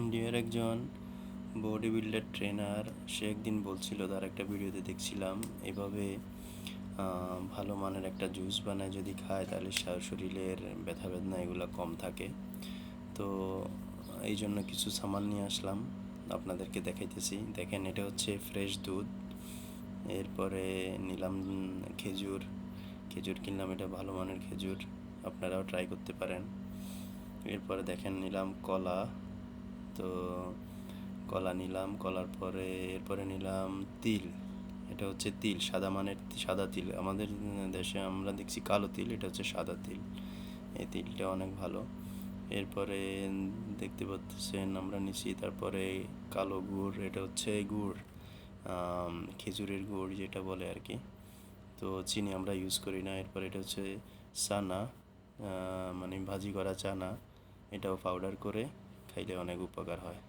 ইন্ডিয়ার একজন body builder trainer সে একদিন বলছিল, তার একটা ভিডিওতে দেখছিলাম, এভাবে ভালো মানের একটা জুস বানায় যদি খায়, তাহলে শরীরের ব্যথা বেদনা এগুলো কম থাকে। তো এই জন্য কিছু সামান নিয়ে আসলাম, আপনাদেরকে দেখাইতেছি। দেখেন, এটা হচ্ছে ফ্রেশ দুধ। এরপরে নিলাম খেজুর। খেজুর কিনলাম, এটা ভালো মানের খেজুর, আপনারাও ট্রাই করতে পারেন। এরপরে দেখেন, নিলাম কলা। কলা নিলাম, কলার পরে এরপরে নিলাম তিল। এটা হচ্ছে তিল, সাদা মানের সাদা তিল। আমাদের দেশে আমরা দেখছি কালো তিল, এটা হচ্ছে সাদা তিল। এই তিলটা অনেক ভালো। এরপরে দেখতে পাচ্ছেন আমরা নিচ্ছি, তারপরে কালো গুড়, এটা হচ্ছে গুড় খেজুরের গুড় যেটা বলে আর কি তো চিনি আমরা ইউজ করি না। এরপর এটা হচ্ছে চানা মানে ভাজি করা চানা। এটাও পাউডার করে খাইলে অনেক উপকার হয়।